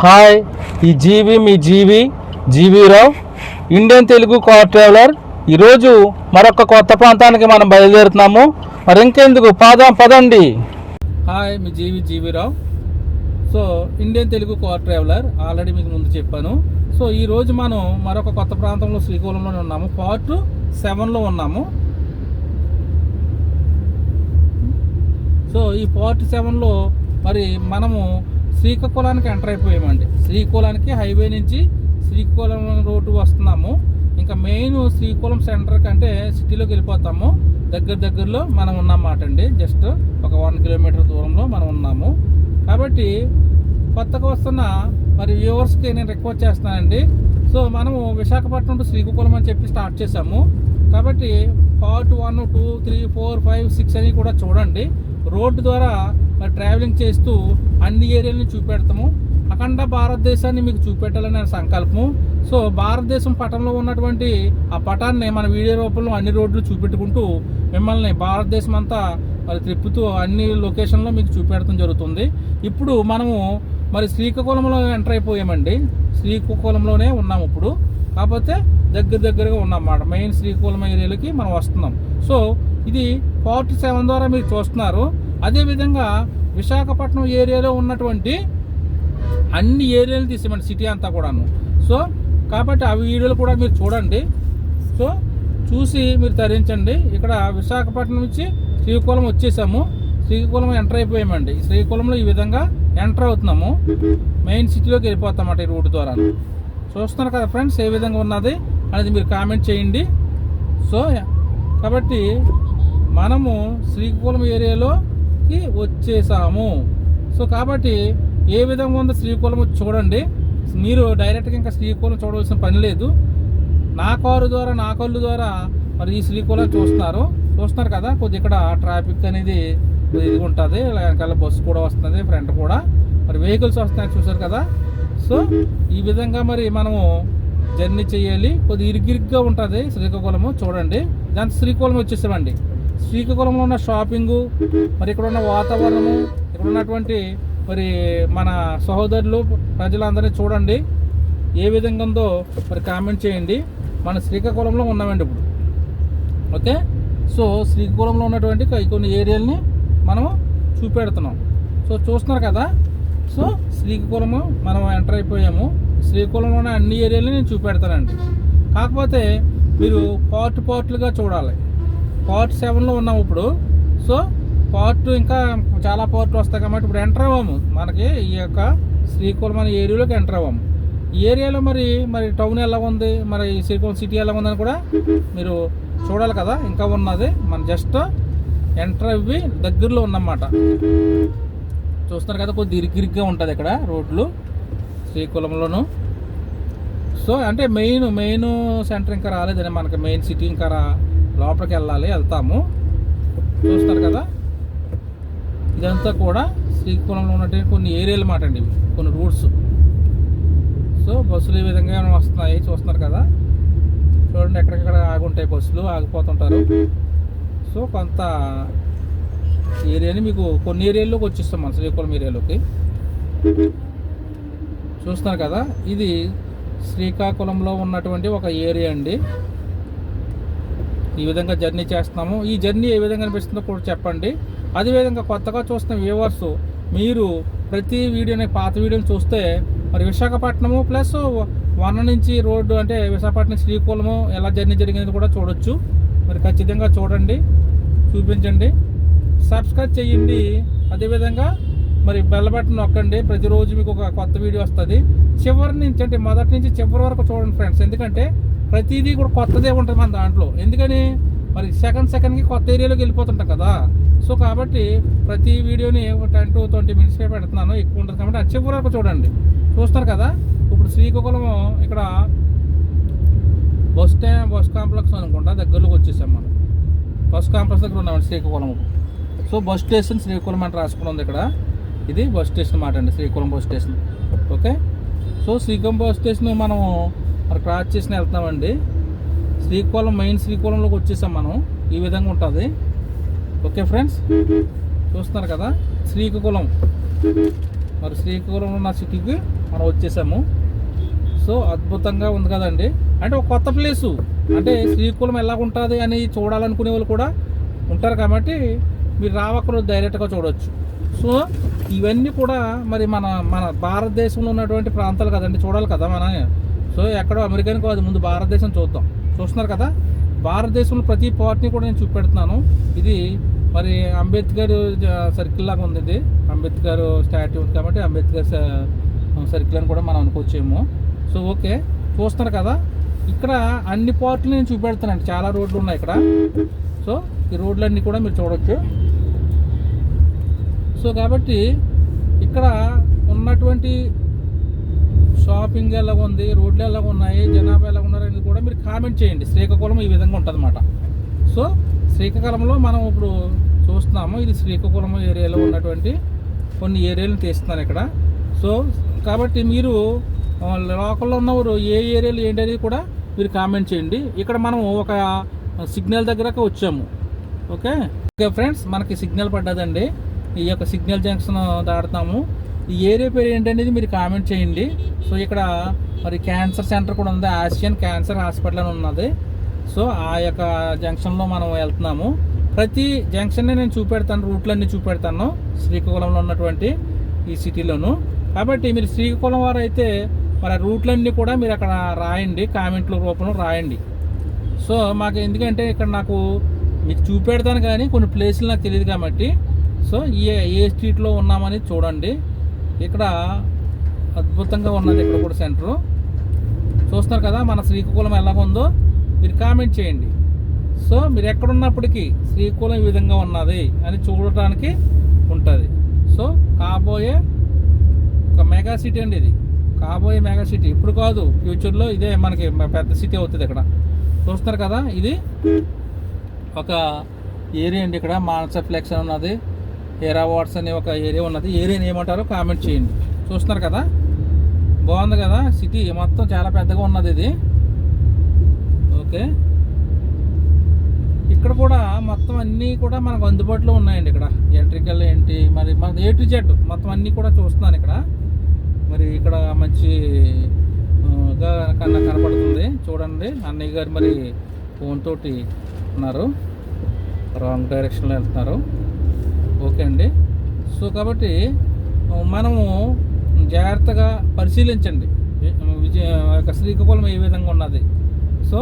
Hi ఈ జీవి మీ G V G V Rao Indian Telugu car traveller. ఈరోజు మరొక కొత్త ప్రాంతానికి మనం బయలుదేరుతున్నాము. మరి ఇంకెందుకు? పాదం పదండి. హాయ్ మీ G V G V Rao. So Indian Telugu car traveller already మీకు ముందు చెప్పాను. సో ఈ రోజు మనం మరొక కొత్త ప్రాంతంలో శ్రీకాకుళంలోనే ఉన్నాము. పార్ట్ సెవెన్లో ఉన్నాము. సో ఈ పార్ట్ సెవెన్లో మరి మనము శ్రీకాకుళానికి ఎంటర్ అయిపోయామండి. శ్రీకాకుళానికి హైవే నుంచి శ్రీకాకుళం రోడ్డు వస్తున్నాము. ఇంకా మెయిన్ శ్రీకాకుళం సెంటర్ కంటే సిటీలోకి వెళ్ళిపోతాము. దగ్గర దగ్గరలో మనం ఉన్నామాట అండి జస్ట్ ఒక వన్ కిలోమీటర్ దూరంలో మనం ఉన్నాము. కాబట్టి కొత్తగా వస్తున్న మరి వ్యూవర్స్కి నేను రిక్వెస్ట్ చేస్తున్నానండి. సో మనము విశాఖపట్నం టు శ్రీకాకుళం అని చెప్పి స్టార్ట్ చేసాము కాబట్టి part one two three four five six అని కూడా చూడండి. రోడ్డు ద్వారా మరి ట్రావెలింగ్ చేస్తూ అన్ని ఏరియాలను చూపెడతాము. అఖండ భారతదేశాన్ని మీకు చూపెట్టాలని సంకల్పము. సో భారతదేశం పటంలో ఉన్నటువంటి ఆ పటాన్ని మన వీడియో రూపంలో అన్ని రోడ్లు చూపెట్టుకుంటూ మిమ్మల్ని భారతదేశం అంతా మరి తిప్పుతూ అన్ని లొకేషన్లో మీకు చూపెడతాం జరుగుతుంది. ఇప్పుడు మనము మరి శ్రీకాకుళంలో ఎంటర్ అయిపోయామండి. శ్రీకాకుళంలోనే ఉన్నాము ఇప్పుడు. కాకపోతే దగ్గర దగ్గరగా ఉన్నాం మెయిన్ శ్రీకాకుళం ఏరియాలకి మనం వస్తున్నాం. సో ఇది పార్ట్ సెవెన్ ద్వారా మీరు చూస్తున్నారు. అదేవిధంగా విశాఖపట్నం ఏరియాలో ఉన్నటువంటి అన్ని ఏరియాలు తీసేయమండి సిటీ అంతా కూడాను. సో కాబట్టి ఆ వీడియోలు కూడా మీరు చూడండి. సో చూసి మీరు తరించండి. ఇక్కడ విశాఖపట్నం నుంచి శ్రీకాకుళం వచ్చేసాము. శ్రీకాకుళం ఎంటర్ అయిపోయామండి. శ్రీకాకుళంలో ఈ విధంగా ఎంటర్ అవుతున్నాము. మెయిన్ సిటీలోకి వెళ్ళిపోతామట ఈ రూట్ ద్వారా చూస్తున్నారు కదా ఫ్రెండ్స్ ఏ విధంగా ఉన్నది అనేది మీరు కామెంట్ చేయండి. సో కాబట్టి మనము శ్రీకాకుళం దగ్గరికి వచ్చేసాము. సో కాబట్టి ఏ విధంగా ఉందో శ్రీకాకుళం చూడండి. మీరు డైరెక్ట్గా ఇంకా శ్రీకాకుళం చూడవలసిన పని లేదు. నా కారు ద్వారా నా కళ్ళు ద్వారా మరి ఈ శ్రీకాకుళం చూస్తున్నారు. చూస్తున్నారు కదా కొద్ది ఇక్కడ ట్రాఫిక్ అనేది ఇది ఉంటుంది. వెనకాల బస్సు కూడా వస్తుంది ఫ్రంట్ కూడా. మరి వెహికల్స్ వస్తున్నాయి చూసారు కదా. సో ఈ విధంగా మరి మనము జర్నీ చేయాలి. కొద్ది ఇరిగిరిగ్గా ఉంటుంది శ్రీకాకుళము. చూడండి. దాని శ్రీకాకుళం వచ్చేసామండి. శ్రీకాకుళంలో ఉన్న షాపింగు మరి ఇక్కడ ఉన్న వాతావరణము ఇక్కడ ఉన్నటువంటి మరి మన సహోదరులు ప్రజలందరినీ చూడండి. ఏ విధంగా ఉందో మరి కామెంట్ చేయండి. మన శ్రీకాకుళంలో ఉన్నామండి ఇప్పుడు. ఓకే? సో శ్రీకాకుళంలో ఉన్నటువంటి కొన్ని ఏరియాలని మనం చూపెడుతున్నాం. సో చూస్తున్నారు కదా? సో శ్రీకాకుళము మనం ఎంటర్ అయిపోయాము. శ్రీకాకుళంలో ఉన్న అన్ని ఏరియాలని నేను చూపెడతానండి. కాకపోతే మీరు పార్ట్ పార్ట్లుగా చూడాలి. పార్ట్ సెవెన్లో ఉన్నాము ఇప్పుడు. సో పార్ట్ ఇంకా చాలా పార్ట్లు వస్తాయి కాబట్టి ఇప్పుడు ఎంటర్ అవ్వము. మనకి ఈ యొక్క శ్రీకాకుళం అనే ఏరియాలోకి ఎంటర్ అవ్వము. ఈ ఏరియాలో మరి మరి టౌన్ ఎలా ఉంది? మరి శ్రీకాకుళం సిటీ ఎలా ఉందని కూడా మీరు చూడాలి కదా. ఇంకా ఉన్నది. మనం జస్ట్ ఎంటర్ అవ్వి దగ్గరలో ఉన్నమాట. చూస్తున్నారు కదా కొద్ది ఇరికిరిగ్గా ఉంటుంది ఇక్కడ రోడ్లు శ్రీకాకుళంలోను సో అంటే మెయిన్ మెయిన్ సెంటర్ ఇంకా రాలేదండి మనకి మెయిన్ సిటీ ఇంకా రా లోపలికి వెళ్ళాలి వెళ్తాము. చూస్తారు కదా? ఇదంతా కూడా శ్రీకాకుళంలో ఉన్నటువంటి కొన్ని ఏరియాలు మాట అండి కొన్ని రూట్స్ సో బస్సులు ఈ విధంగా వస్తున్నాయి చూస్తున్నారు కదా? చూడండి ఎక్కడెక్కడ ఆగుంటాయి బస్సులు ఆగిపోతుంటారు. సో కొంత ఏరియాని మీకు కొన్ని ఏరియాల్లోకి వచ్చేస్తాం మన శ్రీకాకుళం ఏరియాలోకి చూస్తున్నారు కదా? ఇది శ్రీకాకుళంలో ఉన్నటువంటి ఒక ఏరియా అండి. ఈ విధంగా జర్నీ చేస్తున్నాము. ఈ జర్నీ ఏ విధంగా అనిపిస్తుందో కూడా చెప్పండి. అదేవిధంగా కొత్తగా చూస్తున్న వ్యూవర్స్ మీరు ప్రతి వీడియోని పాత వీడియోని చూస్తే మరి విశాఖపట్నము ప్లస్ వన నుంచి రోడ్డు అంటే విశాఖపట్నం శ్రీకూలము ఎలా జర్నీ జరిగింది కూడా చూడొచ్చు. మరి ఖచ్చితంగా చూడండి చూపించండి. సబ్స్క్రైబ్ చేయండి. అదేవిధంగా మరి బెల్ బటన్ నొక్కండి. ప్రతిరోజు మీకు ఒక కొత్త వీడియో వస్తుంది. చివరి నుంచి అంటే మొదటి నుంచి చివరి వరకు చూడండి ఫ్రెండ్స్. ఎందుకంటే ప్రతిదీ కూడా కొత్తదే ఉంటుంది మన దాంట్లో. ఎందుకని? మరి సెకండ్ సెకండ్కి కొత్త ఏరియాలోకి వెళ్ళిపోతుంటాం కదా. సో కాబట్టి ప్రతి వీడియోని టెన్ టు ట్వంటీ మినిట్స్కే పెడుతున్నాను. ఎక్కువ ఉంటుంది కాబట్టి అది చివరి వరకు చూడండి. చూస్తారు కదా? ఇప్పుడు శ్రీకాకుళం ఇక్కడ బస్ స్టాండ్ బస్ కాంప్లెక్స్ అనుకుంటా. దగ్గరలోకి వచ్చేసాం మనం. బస్ కాంప్లెక్స్ దగ్గర ఉన్నామండి Srikakulam so bus station Srikakulam అని రాసుకుని ఉంది ఇక్కడ. ఇది బస్ స్టేషన్ మాట అండి. Srikakulam bus station. Okay? So Srikakulam bus station మనం మరి క్రాస్ చేసిన వెళ్తున్నామండి. శ్రీకాకుళం మెయిన్ శ్రీకాకుళంలోకి వచ్చేసాం మనం. ఈ విధంగా ఉంటుంది. ఓకే ఫ్రెండ్స్ చూస్తున్నారు కదా? శ్రీకాకుళం. మరి శ్రీకాకుళంలో ఉన్న సిటీకి మనం వచ్చేసాము. సో అద్భుతంగా ఉంది కదండి. అంటే ఒక కొత్త ప్లేసు అంటే శ్రీకాకుళం ఎలా ఉంటుంది అని చూడాలనుకునే వాళ్ళు కూడా ఉంటారు కాబట్టి మీరు రావక్కడ డైరెక్ట్గా చూడవచ్చు సో ఇవన్నీ కూడా మరి మన మన భారతదేశంలో ఉన్నటువంటి ప్రాంతాలు కదండి. చూడాలి కదా మన. సో ఎక్కడో అమెరికాని కాదు ముందు భారతదేశం చూద్దాం. చూస్తున్నారు కదా? భారతదేశంలో ప్రతి పార్ట్ని కూడా నేను చూపెడుతున్నాను. ఇది మరి అంబేద్కర్ సర్కిల్ లాగా ఉంది ఇది. అంబేద్కర్ స్టాట్యూ ఉంది కాబట్టి అంబేద్కర్ సర్కిల్ అని కూడా మనం అనుకోవచ్చేమో. సో ఓకే చూస్తున్నారు కదా? ఇక్కడ అన్ని పార్ట్లు నేను చూపెడతానండి చాలా రోడ్లు ఉన్నాయి ఇక్కడ. సో ఈ రోడ్లన్నీ కూడా మీరు చూడొచ్చు. సో కాబట్టి ఇక్కడ ఉన్నటువంటి షాపింగ్ ఎలా ఉంది రోడ్లు ఎలా ఉన్నాయి జనాభా ఎలా ఉన్నారు అనేది కూడా మీరు కామెంట్ చేయండి. శ్రీకాకుళం ఈ విధంగా ఉంటుంది అన్నమాట సో శ్రీకాకుళంలో మనం ఇప్పుడు చూస్తున్నాము ఇది శ్రీకాకుళం ఏరియాలో ఉన్నటువంటి కొన్ని ఏరియాలను తీస్తున్నాను ఇక్కడ. సో కాబట్టి మీరు లోకల్లో ఉన్నవారు ఏ ఏరియాలు ఏంటి అనేది కూడా మీరు కామెంట్ చేయండి. ఇక్కడ మనం ఒక సిగ్నల్ దగ్గరకు వచ్చాము. ఓకే? ఓకే ఫ్రెండ్స్ మనకి సిగ్నల్ పడ్డదండి. ఈ యొక్క సిగ్నల్ జంక్షన్ దాడతాము ఈ ఏరియా పేరు ఏంటనేది మీరు కామెంట్ చేయండి. సో ఇక్కడ మరి క్యాన్సర్ సెంటర్ కూడా ఉంది. ఆసియన్ క్యాన్సర్ హాస్పిటల్ అని ఉన్నది. సో ఆ యొక్క జంక్షన్లో మనం వెళ్తున్నాము. ప్రతి జంక్షన్ని నేను చూపెడతాను. రూట్లన్నీ చూపెడతాను. శ్రీకాకుళంలో ఉన్నటువంటి ఈ సిటీలోను. కాబట్టి మీరు శ్రీకాకుళం వారు అయితే మరి ఆ రూట్లన్నీ కూడా మీరు అక్కడ రాయండి. కామెంట్ల రూపంలో రాయండి. సో మాకు ఎందుకంటే ఇక్కడ నాకు మీకు చూపెడతాను కానీ కొన్ని ప్లేసులు నాకు తెలియదు కాబట్టి. సో ఏ ఏ స్ట్రీట్లో ఉన్నామని చూడండి. ఇక్కడ అద్భుతంగా ఉన్నది ఇక్కడ కూడా సెంటరు. చూస్తున్నారు కదా మన శ్రీకాకుళం ఎలాగుందో మీరు కామెంట్ చేయండి. సో మీరు ఎక్కడున్నప్పటికీ శ్రీకాకుళం ఈ విధంగా ఉన్నది అని చూడటానికి ఉంటుంది. సో కాబోయే ఒక మెగా సిటీ అండి ఇది. కాబోయే మెగా సిటీ. ఇప్పుడు కాదు ఫ్యూచర్లో ఇదే మనకి పెద్ద సిటీ అవుతుంది ఇక్కడ. చూస్తున్నారు కదా ఇది ఒక ఏరియా అండి ఇక్కడ. మానస ఫ్లెక్స్ అని ఉన్నది. ఏరా వాట్స్ అనే ఒక ఏరియా ఉన్నది. ఏరియాని ఏమంటారో కామెంట్ చేయండి. చూస్తున్నారు కదా? బాగుంది కదా? సిటీ మొత్తం చాలా పెద్దగా ఉన్నది ఇది. ఓకే. ఇక్కడ కూడా మొత్తం అన్నీ కూడా మనకు అందుబాటులో ఉన్నాయండి ఇక్కడ. ఎలక్ట్రికల్ ఏంటి మరి మన ఏ టు జెడ్ మొత్తం అన్నీ కూడా చూస్తున్నాను ఇక్కడ. మరి ఇక్కడ మంచి కన్నా కనపడుతుంది. చూడండి. అన్నయ్య గారు మరి ఫోన్ తోటి ఉన్నారు. రాంగ్ డైరెక్షన్లో వెళ్తున్నారు. ఓకే అండి. సో కాబట్టి మనము జాగ్రత్తగా పరిశీలించండి. విజయ యొక్క శ్రీకాకుళం ఏ విధంగా ఉన్నది. సో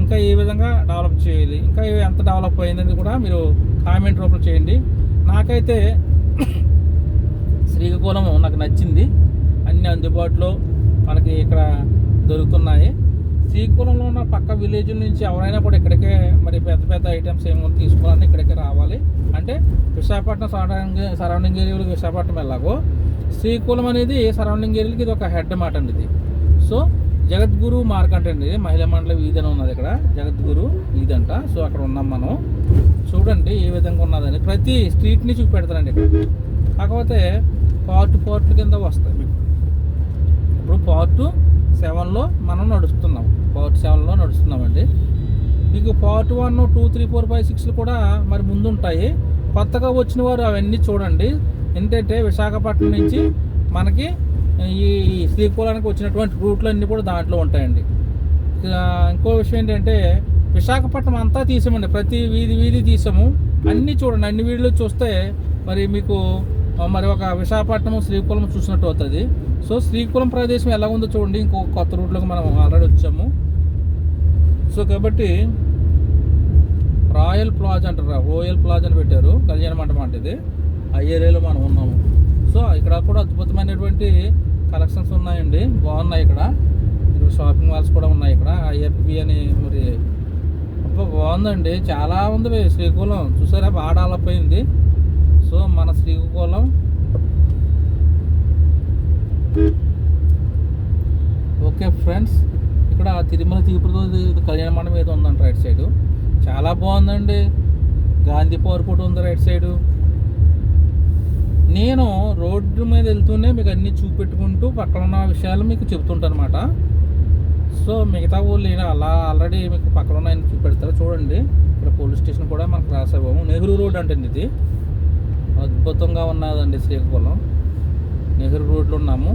ఇంకా ఏ విధంగా డెవలప్ చేయాలి ఇంకా ఎంత డెవలప్ అయిందని కూడా మీరు కామెంట్ రూపంలో చేయండి. నాకైతే శ్రీకాకుళం నాకు నచ్చింది. అన్ని అందుబాటులో మనకి ఇక్కడ దొరుకుతున్నాయి. శ్రీకాకుళంలో ఉన్న పక్క విలేజ్ నుంచి ఎవరైనా కూడా ఇక్కడికే మరి పెద్ద పెద్ద ఐటమ్స్ ఏమైనా తీసుకోవాలని ఇక్కడికే రావాలి. అంటే విశాఖపట్నం సరౌండింగ్ సరౌండింగ్ ఏరియాలకు విశాఖపట్నం ఎలాగో శ్రీకాకుళం అనేది సరౌండింగ్ ఏరియాలకి ఇది ఒక హెడ్ మాట అండి ఇది. సో జగద్గురు మార్కెట్ అండి మహిళా మండలి వీధి అని ఉన్నది ఇక్కడ జగద్గురు వీధి అంట సో అక్కడ ఉన్నాం మనం. చూడండి ఏ విధంగా ఉన్నదని. ప్రతి స్ట్రీట్ని చూపెడతారండి ఇక్కడ. కాకపోతే పార్ట్ పార్ట్ కింద వస్తాయి మీకు. ఇప్పుడు పార్ట్ సెవెన్లో మనం నడుస్తున్నాం. పార్ట్ సెవెన్లో నడుస్తున్నామండి. మీకు part one two three four five సిక్స్లు కూడా మరి ముందు ఉంటాయి కొత్తగా వచ్చిన వారు అవన్నీ చూడండి. ఏంటంటే విశాఖపట్నం నుంచి మనకి ఈ శ్రీకూలానికి వచ్చినటువంటి రూట్లు అన్నీ కూడా దాంట్లో ఉంటాయండి. ఇంకో విషయం ఏంటంటే విశాఖపట్నం అంతా తీసామండి. ప్రతి వీధి వీధి తీసాము. అన్నీ చూడండి. అన్ని వీడియోలు చూస్తే మరి మీకు మరి ఒక విశాఖపట్నం శ్రీకాకుళం చూసినట్టు అవుతుంది. సో శ్రీకాకుళం ప్రదేశం ఎలా ఉందో చూడండి. ఇంకో కొత్త రూట్లోకి మనం ఆల్రెడీ వచ్చాము. సో కాబట్టి రాయల్ ప్లాజ్ అంటారు రోయల్ ప్లాజ్ అని పెట్టారు. కళ్యాణ మండపం అంటే ఇది. ఆ ఏరియాలో మనం ఉన్నాము. సో ఇక్కడ కూడా అద్భుతమైనటువంటి కలెక్షన్స్ ఉన్నాయండి. బాగున్నాయి ఇక్కడ. షాపింగ్ మాల్స్ కూడా ఉన్నాయి ఇక్కడ. ఐఎఫ్బి అని మరి అబ్బా బాగుందండి. చాలా ఉంది శ్రీకాకుళం. చూసారా? బాగా డెవలప్ అయింది. సో మన శ్రీకాకుళం. ఓకే ఫ్రెండ్స్ ఇక్కడ తిరుమల తిరుపతి కళ్యాణ మండపం ఏదో ఉందంట రైట్ సైడ్. చాలా బాగుందండి. గాంధీ పార్క్ కూడా ఉంది రైట్ సైడు. నేను రోడ్డు మీద వెళ్తూనే మీకు అన్ని చూపెట్టుకుంటూ పక్కన ఉన్న విషయాలు మీకు చెప్తుంటాను అనమాట సో మిగతా ఊళ్ళు నేను అలా ఆల్రెడీ మీకు పక్కన ఉన్నాయని చూపెడతారు చూడండి ఇక్కడ పోలీస్ స్టేషన్ కూడా మనకు రాసాము నెహ్రూ రోడ్ అంటే ఇది. అద్భుతంగా ఉన్నదండి శ్రీకాకుళం. నెహ్రూ రోడ్లో ఉన్నాము.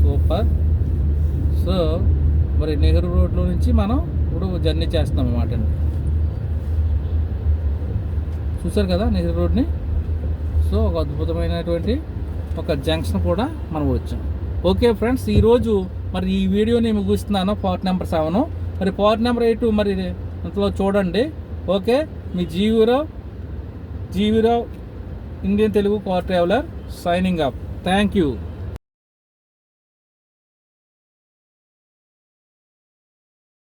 సూపర్. సో మరి నెహ్రూ రోడ్లో నుంచి మనం ఇప్పుడు జర్నీ చేస్తున్నాం అన్నమాట అండి. చూసారు కదా నెహ్రూ రోడ్ని? సో ఒక అద్భుతమైనటువంటి ఒక జంక్షన్ కూడా మనం వచ్చాం. ఓకే ఫ్రెండ్స్ ఈరోజు మరి ఈ వీడియోని ముగిస్తున్నాను. Part number seven. మరి పార్ట్ నెంబర్ ఎయిట్ మరి ఇంట్లో చూడండి. Okay me G V Rao G V Rao Indian Telugu car traveller signing up thank you